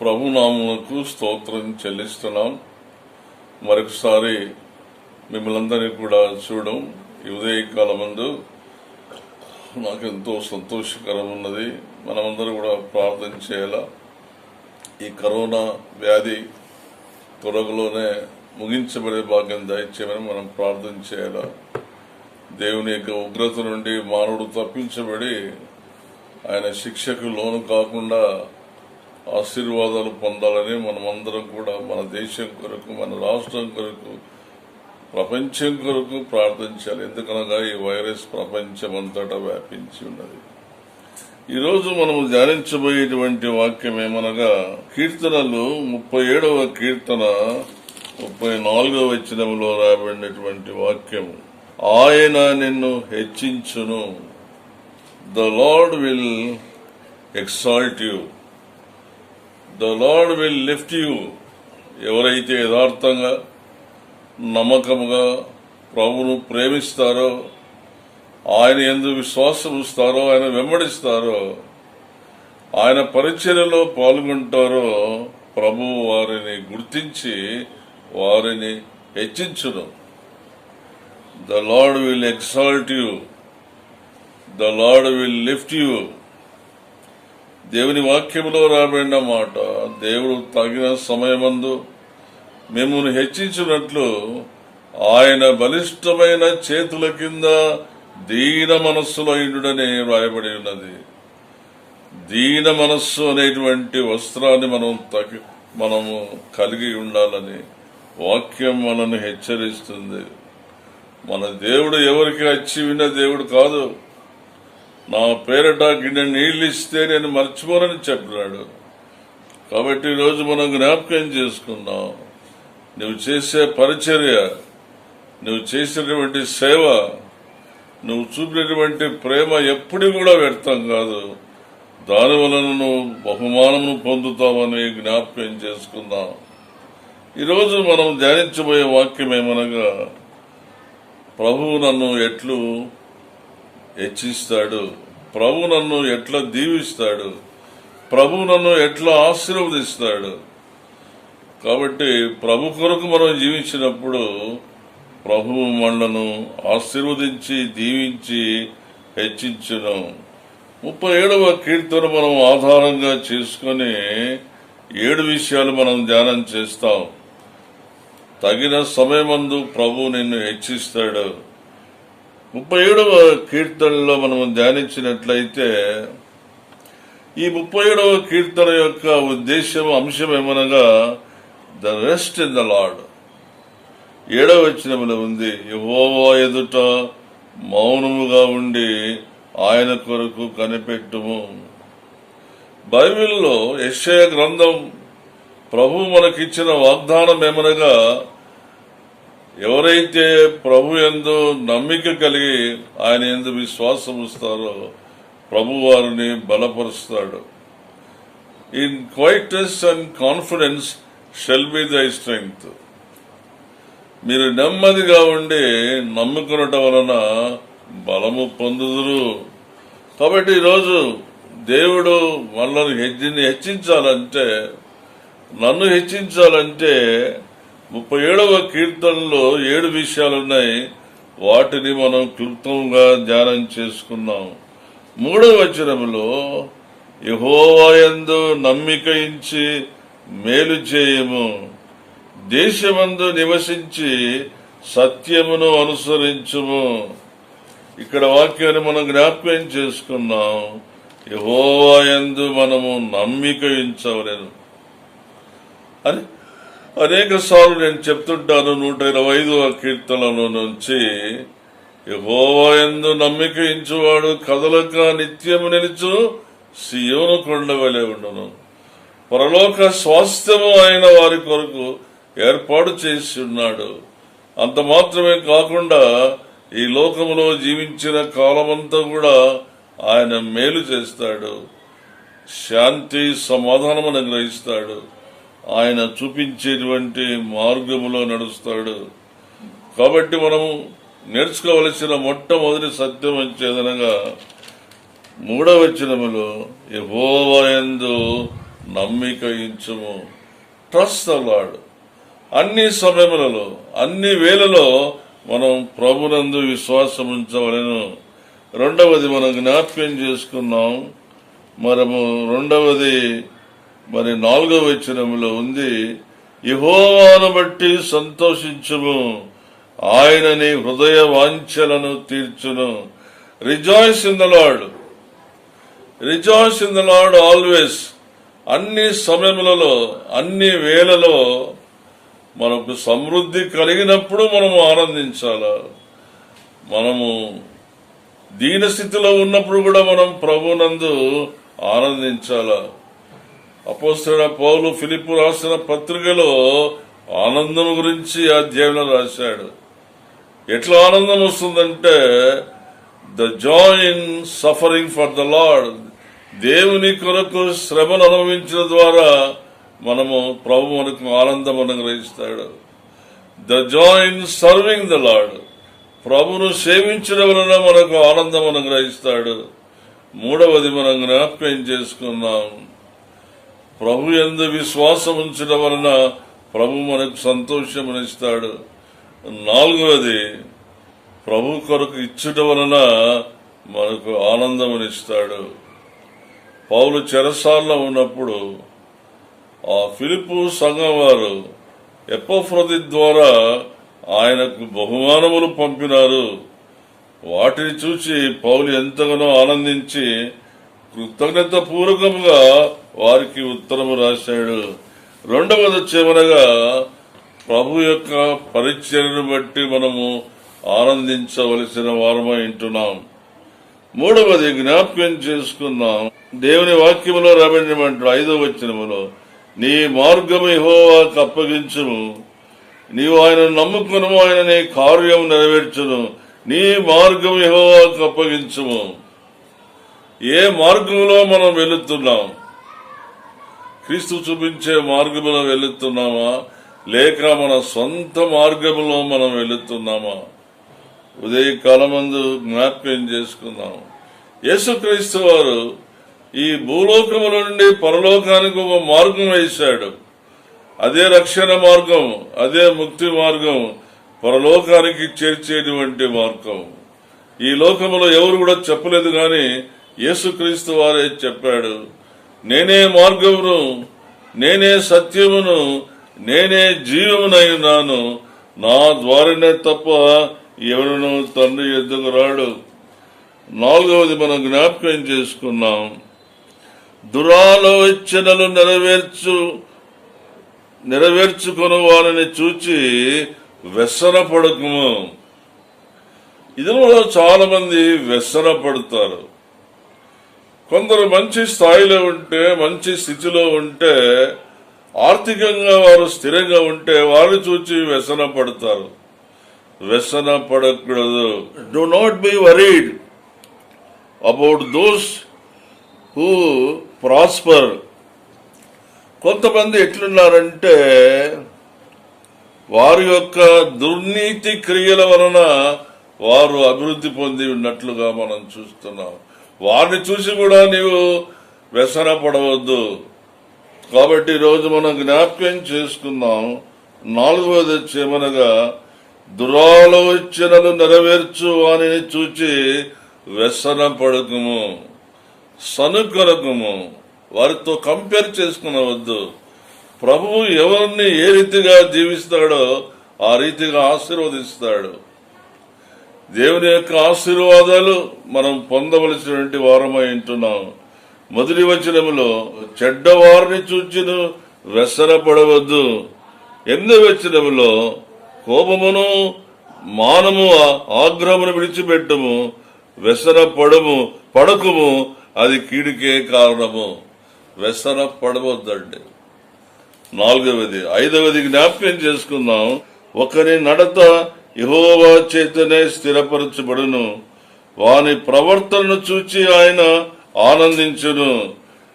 ప్రభునాములకు స్తోత్రం చెల్లిస్తున్నాం. మరొకసారి మిమ్మల్ందరినీ కూడా చూడడం ఈ ఉదయకాలమందు నాకెంతో సంతోషకరం ఉన్నది మనమందరం కూడా ప్రార్థన చేయాలా. ఈ కరోనా వ్యాధి త్వరలోనే ముగించబడే భాగ్యం దయచేయమని మనం ప్రార్థన చేయాలా. దేవుని యొక్క ఉగ్రత నుండి మానవుడు తప్పించబడి ఆయన శిక్షకు లోను కాకుండా ఆశీర్వాదాలు పొందాలని మనమందరం కూడా మన దేశం కొరకు మన రాష్ట్రం కొరకు ప్రపంచం కొరకు ప్రార్థించాలి ఎందుకనగా ఈ వైరస్ ప్రపంచం అంతటా వ్యాపించి ఉన్నది. ఈరోజు మనము ధ్యానించబోయేటువంటి వాక్యం ఏమనగా కీర్తనలు ముప్పై ఏడవ కీర్తన ముప్పై నాలుగవ వచనంలో రాబడినటువంటి వాక్యం ఆయన నిన్ను హెచ్చించును. The Lord will exalt you. The Lord will lift you ఎవరైతే యథార్థంగా నమ్మకముగా ప్రభును ప్రేమిస్తారో ఆయన ఎందు విశ్వాసం ఉంచుతారో ఆయన వెంబడిస్తారో ఆయన పరిచర్యలో పాల్గొంటారో ప్రభు వారిని గుర్తించి వారిని హెచ్చించును. The Lord will exalt you. The Lord will lift you. దేవుని వాక్యంలో రాబడిన మాట దేవుడు తగిన సమయమందు మిమ్మల్ని హెచ్చించినట్లు ఆయన బలిష్టమైన చేతుల కింద దీన మనస్సులో ఇండుడని వ్రాయబడి ఉన్నది. దీన మనస్సు అనేటువంటి వస్త్రాన్ని మనం తగి మనము కలిగి ఉండాలని వాక్యం మనల్ని హెచ్చరిస్తుంది. మన దేవుడు ఎవరికి అచ్చి విన్న దేవుడు కాదు. నా పేరట గిన్నె నీళ్ళు ఇస్తే నేను మర్చిపోనని చెప్పినాడు. కాబట్టి ఈరోజు మనం జ్ఞాపకం చేసుకున్నాం నువ్వు చేసే పరిచర్య నువ్వు చేసినటువంటి సేవ నువ్వు చూపినటువంటి ప్రేమ ఎప్పుడు కూడా వ్యర్థం కాదు. దాని వలన నువ్వు బహుమానమును పొందుతావని జ్ఞాపకం చేసుకుందాం. ఈరోజు మనం ధ్యానించబోయే వాక్యం ఏమనగా ప్రభువు నన్ను ఎట్లు హెచ్చిస్తాడు. ప్రభు నన్ను ఎట్లా దీవిస్తాడు? ప్రభు నన్ను ఎట్లా ఆశీర్వదిస్తాడు? కాబట్టి ప్రభు కొరకు మనం జీవించినప్పుడు ప్రభువు మనలను ఆశీర్వదించి దీవించి హెచ్చించును. ముప్పై ఏడవ కీర్తన మనం ఆధారంగా చేసుకొని ఏడు విషయాలు మనం ధ్యానం చేస్తాం. తగిన సమయమందు ప్రభు నిన్ను హెచ్చిస్తాడు. ముప్పై ఏడవ కీర్తనలో మనము ధ్యానించినట్లయితే ఈ ముప్పై ఏడవ కీర్తన యొక్క ఉద్దేశం అంశం ఏమనగా the rest in the Lord ఏడవ వచనములో ఉంది యహోవా ఎదుట మౌనముగా ఉండి ఆయన కొరకు కనిపెట్టుము. బైబిల్లో యశయ గ్రంథం ప్రభు మనకిచ్చిన వాగ్దానం ఏమనగా ఎవరైతే ప్రభు ఎందు నమ్మిక కలిగి ఆయన ఎందు విశ్వాసం ఉంచుతారో ప్రభు వారిని బలపరుస్తాడు. In quietness and confidence shall be thy strength మీరు నెమ్మదిగా ఉండి నమ్ముకునటం వలన బలము పొందుదురు. కాబట్టి ఈరోజు దేవుడు మనల్ని హెచ్చించాలంటే నన్ను హెచ్చించాలంటే ముప్పై ఏడవ కీర్తనలో ఏడు విషయాలున్నాయి. వాటిని మనం క్లుప్తంగా ధ్యానం చేసుకున్నాం. మూడవ వచనములో యహోవాయందు నమ్మిక ఇచ్చి మేలు చేయము. దేశమందు నివసించి సత్యమును అనుసరించము. ఇక్కడ వాక్యాన్ని మనం జ్ఞాపకం చేసుకున్నాం. యహోవాయందు మనము నమ్మిక ఉంచవలేను అని అనేక సార్లు నేను చెప్తుంటాను నూట ఇరవై ఐదవ కీర్తనలో నుంచి యహోవాయందు నమ్మిక ఇంచువాడు కదలక నిత్యము నిలుచు సియోను కొండవలే ఉండను. పరలోక స్వాస్థ్యము అయిన వారి కొరకు ఏర్పాటు చేసి ఉన్నాడు. అంత మాత్రమే కాకుండా ఈ లోకములో జీవించిన కాలమంతా కూడా ఆయన మేలు చేస్తాడు. శాంతి సమాధానం అనుగ్రహిస్తాడు ఆయన చూపించేటువంటి మార్గములో నడుస్తాడు. కాబట్టి మనము నేర్చుకోవలసిన మొట్టమొదటి సత్యం వచ్చేదనగా మూడవ వచనములో యహోవయందు నమ్మిక ఇచ్చము ట్రస్ట్ ద అన్ని సమయములలో అన్ని వేళలో మనం ప్రభునందు విశ్వాసం ఉంచవలను. రెండవది మనం జ్ఞాప్యం చేసుకున్నాం. మనము రెండవది మరి నాలుగవ వచనంలో ఉంది యహోవాను బట్టి సంతోషించుము. ఆయన నీ హృదయ వాంఛలను తీర్చును. Rejoice in the Lord rejoice in the Lord always అన్ని సమయములలో అన్ని వేళలో మనకు సమృద్ధి కలిగినప్పుడు మనము ఆనందించాల? మనము దీన స్థితిలో ఉన్నప్పుడు కూడా మనం ప్రభునందు ఆనందించాలా? అపోస్తున్న పౌలు ఫిలిప్ రాసిన పత్రికలో ఆనందం గురించి ఈ అధ్యాయంలో రాశాడు. ఎట్లా ఆనందం వస్తుందంటే the joy in suffering for the Lord. దేవుని కొరకు శ్రమను అనుభవించడం ద్వారా మనము ప్రభు మనకు ఆనందం అనుగ్రహిస్తాడు. The joy in serving the Lord. ప్రభును సేవించడం వలన మనకు ఆనందం అనుగ్రహిస్తాడు. మూడవది మనం జ్ఞాపకం చేసుకున్నాం ప్రభు ఎందు విశ్వాసం ఉంచడం వలన ప్రభు మనకు సంతోషమునిస్తాడు. నాలుగవది ప్రభు కొరకు ఇచ్చుట వలన మనకు ఆనందమునిస్తాడు. పౌలు చెరసాల్లో ఉన్నప్పుడు ఆ ఫిలిపు సంఘం వారు ఎపోఫ్రది ద్వారా ఆయనకు బహుమానములు పంపినారు. వాటిని చూసి పౌలు ఎంతగానో ఆనందించి కృతజ్ఞత పూర్వకముగా వారికి ఉత్తరము రాశాడు. రెండవది చివరగా ప్రభు యొక్క పరిచర్ను బట్టి మనము ఆనందించవలసిన వారమై ఉంటున్నాం. మూడవది జ్ఞాపకం చేసుకున్నాం. దేవుని వాక్యములో రాబడినటువంటి ఐదవ వచనములో నీ మార్గము హోవాకు అప్పగించుము. నీవు ఆయన నమ్ముకును ఆయన నీ కార్యం నెరవేర్చును. నీ మార్గం యెహోవాకు అప్పగించుము. ఏ మార్గంలో మనం వెళుతున్నాం? క్రీస్తు చూపించే మార్గంలో వెళుతున్నామా? లేక మన సొంత మార్గంలో మనం వెళుతున్నామా? ఉదయకాలమందు జ్ఞాపకం చేసుకుందాం. యేసుక్రీస్తు వారు ఈ భూలోకముల నుండి పరలోకానికి ఒక మార్గం వేశాడు. అదే రక్షణ మార్గం అదే ముక్తి మార్గం పరలోకానికి చేర్చేటువంటి మార్గం. ఈ లోకములో ఎవరు కూడా చెప్పలేదు కానీ యేసుక్రీస్తు వారే చెప్పాడు నేనే మార్గమును నేనే సత్యమును నేనే జీవమునై ఉన్నాను నా ద్వారానే తప్ప ఎవరును తండ్రి ఎద్దుకు రాడు. నాలుగవది మనం జ్ఞాపకం చేసుకున్నాం దురాలోచనలు నెరవేర్చు నెరవేర్చుకుని వారిని చూచి వ్యసన పడకము ఇదిలో చాలా మంది వ్యసన పడతారు కొందరు మంచి స్థాయిలో ఉంటే మంచి స్థితిలో ఉంటే ఆర్థికంగా వారు స్థిరంగా ఉంటే వారిని చూచి వ్యసన పడతారు వ్యసన పడకూడదు do not be worried about those who prosper కొంతమంది ఎట్లున్నారంటే వారి యొక్క దుర్నీతి క్రియల వలన వారు అభివృద్ధి పొంది ఉన్నట్లుగా మనం చూస్తున్నాం. వారిని చూసి కూడా నీవు వ్యసన పడవద్దు కాబట్టి ఈరోజు మనం జ్ఞాప్యం చేసుకుందాం. నాలుగవది వచ్చేమనగా దురాలోచనలు నెరవేర్చు వానిని చూచి వ్యసన పడకము సనుకొనకము వారితో కంపేర్ చేసుకునవద్దు. ప్రభువు ఎవరిని ఏ రీతిగా జీవిస్తాడో ఆ రీతిగా ఆశీర్వదిస్తాడు. దేవుని యొక్క ఆశీర్వాదాలు మనం పొందవలసినటువంటి వారమై ఉంటున్నాం మొదటి వచనంలో చెడ్డవారిని చూచిను వెసరపడవద్దు ఎన్ని వచనంలో కోపమును మానము ఆగ్రహమును విడిచిపెట్టము వ్యసన పడము అది కీడికే కారణము. వ్యసన పడవద్దండి నాలుగవది ఐదవది జ్ఞాపకం చేసుకుందాం. ఒకరి నడత యహోవా చేతనే స్థిరపరచబడును. వాని ప్రవర్తనను చూచి ఆయన ఆనందించును.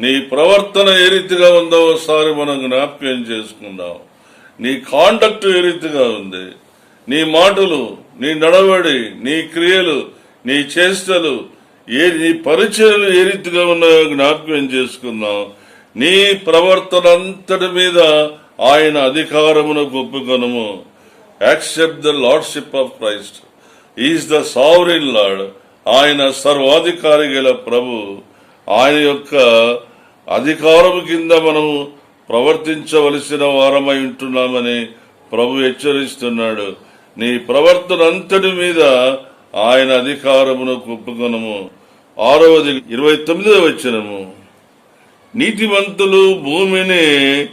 నీ ప్రవర్తన ఏ రీతిగా ఉందో ఒకసారి మనం జ్ఞాపకం చేసుకుందాం. నీ కాండక్ట్ ఏ రీతిగా ఉంది. నీ మాటలు నీ నడవడి నీ క్రియలు నీ చేష్టలు ఏ నీ పరిచయాలు ఏ రీతిగా ఉన్నాయో జ్ఞాప్యం చేసుకుందాం. నీ ప్రవర్తన అంతటి మీద ఆయన అధికారమును ఒప్పుకొనుము. Accept the lordship of Christ is the sovereign Lord ఆయన సర్వాధికారి గల ప్రభు. ఆయన యొక్క అధికారము కింద మనము ప్రవర్తించవలసిన వారమై ఉంటున్నామని ప్రభు హెచ్చరిస్తున్నాడు. నీ ప్రవర్తన అంతటి మీద ఆయన అధికారమును ఒప్పుకొనము. ఆరవది ఇరవై తొమ్మిదవ వచ్చినము నీతివంతులు భూమిని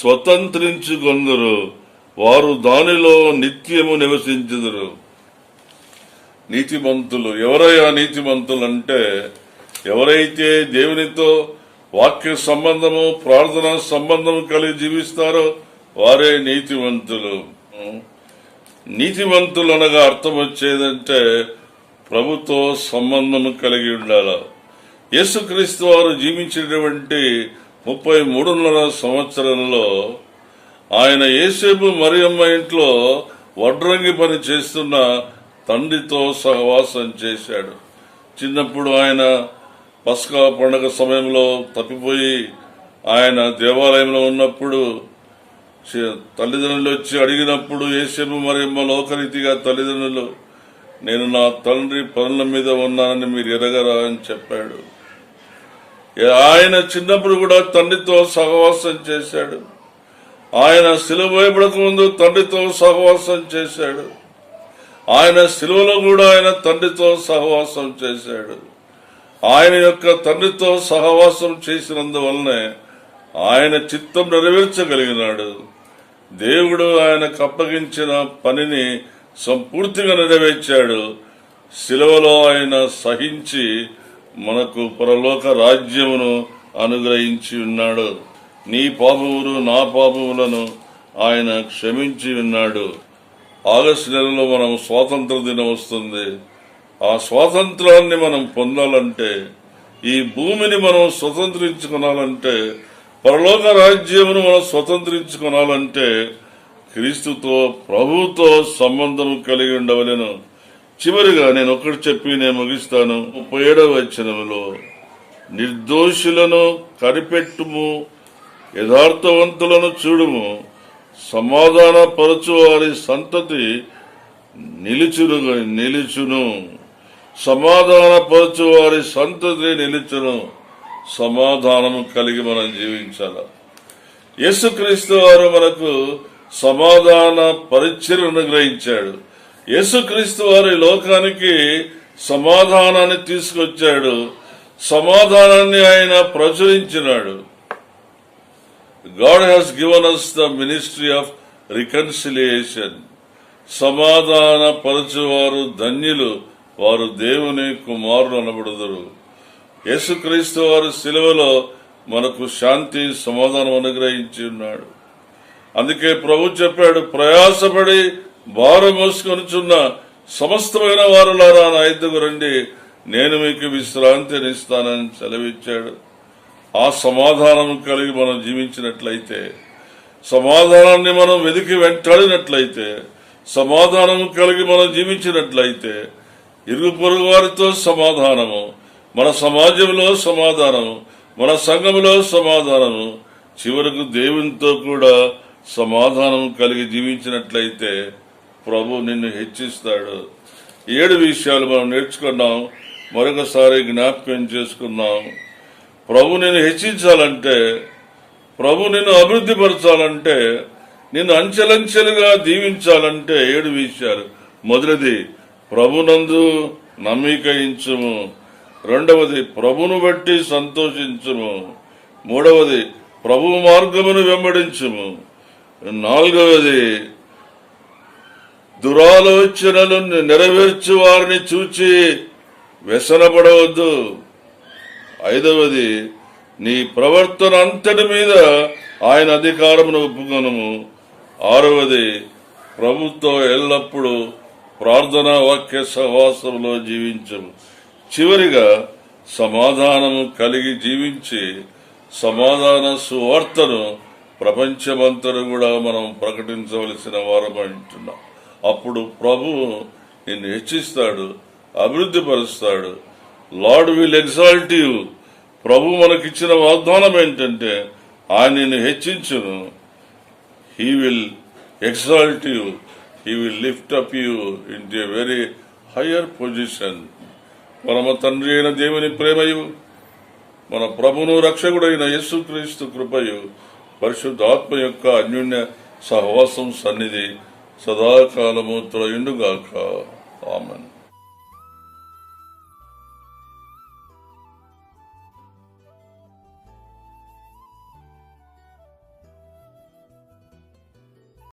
స్వతంత్రించుకొందరు. వారు దానిలో నిత్యము నివసించుదురు. నీతిమంతులు. ఎవరయ్యా నీతిమంతులు అంటే ఎవరైతే దేవునితో వాక్య సంబంధము ప్రార్థన సంబంధము కలిగి జీవిస్తారో వారే నీతివంతులు నీతివంతులు అనగా అర్థం వచ్చేదంటే ప్రభుతో సంబంధము కలిగి ఉండాల. యేసుక్రీస్తు వారు జీవించినటువంటి ముప్పై మూడున్నర సంవత్సరంలో ఆయన ఏసేపు మరియమ్మ ఇంట్లో వడ్రంగి పని చేస్తున్న తండ్రితో సహవాసం చేశాడు. చిన్నప్పుడు ఆయన పస్కా పండగ సమయంలో తప్పిపోయి ఆయన దేవాలయంలో ఉన్నప్పుడు చే- తల్లిదండ్రులు వచ్చి అడిగినప్పుడు ఏసేపు మరియమ్మ లోకరీతిగా తల్లిదండ్రులు నేను నా తండ్రి పనుల మీద ఉన్నానని మీరు ఎరగరా అని చెప్పాడు. ఆయన చిన్నప్పుడు కూడా తండ్రితో సహవాసం చేశాడు. ఆయన సిలువ వేయబడక ముందు తండ్రితో సహవాసం చేశాడు. ఆయన సిలువలో కూడా ఆయన తండ్రితో సహవాసం చేశాడు. ఆయన యొక్క తండ్రితో సహవాసం చేసినందువల్లనే ఆయన చిత్తం నెరవేర్చగలిగినాడు. దేవుడు ఆయనకు అప్పగించిన పనిని సంపూర్తిగా నెరవేర్చాడు. సిలువలో ఆయన సహించి మనకు పరలోక రాజ్యమును అనుగ్రహించి ఉన్నాడు. నీ పాపములు నా పాపములను ఆయన క్షమించి విన్నాడు. ఆగస్టు నెలలో మనం స్వాతంత్ర దినం వస్తుంది. ఆ స్వాతంత్రాన్ని మనం పొందాలంటే ఈ భూమిని మనం స్వతంత్రించుకోనాలంటే పరలోక రాజ్యమును మనం స్వతంత్రించుకోనాలంటే క్రీస్తుతో ప్రభుతో సంబంధం కలిగి ఉండవలను. చివరిగా నేను ఒకటి చెప్పి నేను ముగిస్తాను. ముప్పై ఏడవ వచ్చినములో నిర్దోషులను కనిపెట్టుము యథార్థవంతులను చూడుము. సమాధాన పరచువారి సంతతి నిలుచును నిలుచును. సమాధాన పరచువారి సంతతి నిలుచును. సమాధానము కలిగి మనం జీవించాల. యేసుక్రీస్తు వారు మనకు సమాధాన పరిచయం గ్రహించాడు. యేసుక్రీస్తు వారి లోకానికి సమాధానాన్ని తీసుకొచ్చాడు. సమాధానాన్ని ఆయన ప్రచురించినాడు. God has given us the ministry of reconciliation సమాధాన పరచువారు ధన్యులు వారు దేవుని కుమారులు అనబడదురు. యేసుక్రీస్తు వారు సిలువలో మనకు శాంతి సమాధానం అనుగ్రహించి ఉన్నాడు. అందుకే ప్రభు చెప్పాడు ప్రయాసపడి భారం మోసుకొనుచున్న సమస్తమైన వారులారా నా ఇద్దరు రండి. నేను మీకు విశ్రాంతిని ఇస్తానని సెలవిచ్చాడు. ఆ సమాధానం కలిగి మనం జీవించినట్లయితే సమాధానాన్ని మనం వెతికి వెంటాడినట్లయితే సమాధానం కలిగి మనం జీవించినట్లయితే ఇరుగు పొరుగు వారితో సమాధానము మన సమాజంలో సమాధానము మన సంఘములో సమాధానము చివరకు దేవునితో కూడా సమాధానం కలిగి జీవించినట్లయితే ప్రభు నిన్ను హెచ్చిస్తాడు. ఏడు విషయాలు మనం నేర్చుకున్నాం మరొకసారి జ్ఞాపకం చేసుకున్నాం. ప్రభు నిన్ను హెచ్చించాలంటే ప్రభు నిన్ను అభివృద్ధి పరచాలంటే నిన్ను అంచెలంచెలుగా దీవించాలంటే ఏడు విషయాలు. మొదటిది ప్రభునందు నమ్మీకరించము రెండవది ప్రభును బట్టి సంతోషించము. మూడవది ప్రభు మార్గమును వెంబడించము. నాలుగవది దురాలోచనలు నెరవేర్చు వారిని చూచి వ్యసనపడవద్దు. ఐదవది నీ ప్రవర్తన అంతటి మీద ఆయన అధికారమును ఒప్పుకొనము. ఆరవది ప్రభుత్వం ఎల్లప్పుడూ ప్రార్థనా వాక్య సహవాసంలో జీవించము. చివరిగా సమాధానము కలిగి జీవించి సమాధాన సువార్తను ప్రపంచమంతరం కూడా మనం ప్రకటించవలసిన వారం అంటున్నాం అప్పుడు ప్రభు నిన్ను హెచ్చిస్తాడు అభివృద్ధి పరుస్తాడు లార్డ్ విల్ ఎగ్జాల్ట్ యూ. ప్రభు మనకిచ్చిన వాగ్దానం ఏంటంటే ఆయన నిన్ను హెచ్చించును. He will exalt you he will lift up you in a very higher position పరమ తండ్రి అయిన దేవుని ప్రేమయు. మన ప్రభును రక్షకుడైన యేసుక్రీస్తు కృపయు. పరిశుద్ధాత్మ యొక్క అన్యోన్య సహవాసం సన్నిధి సదాకాలము త్రయుండుగాక ఆమెను.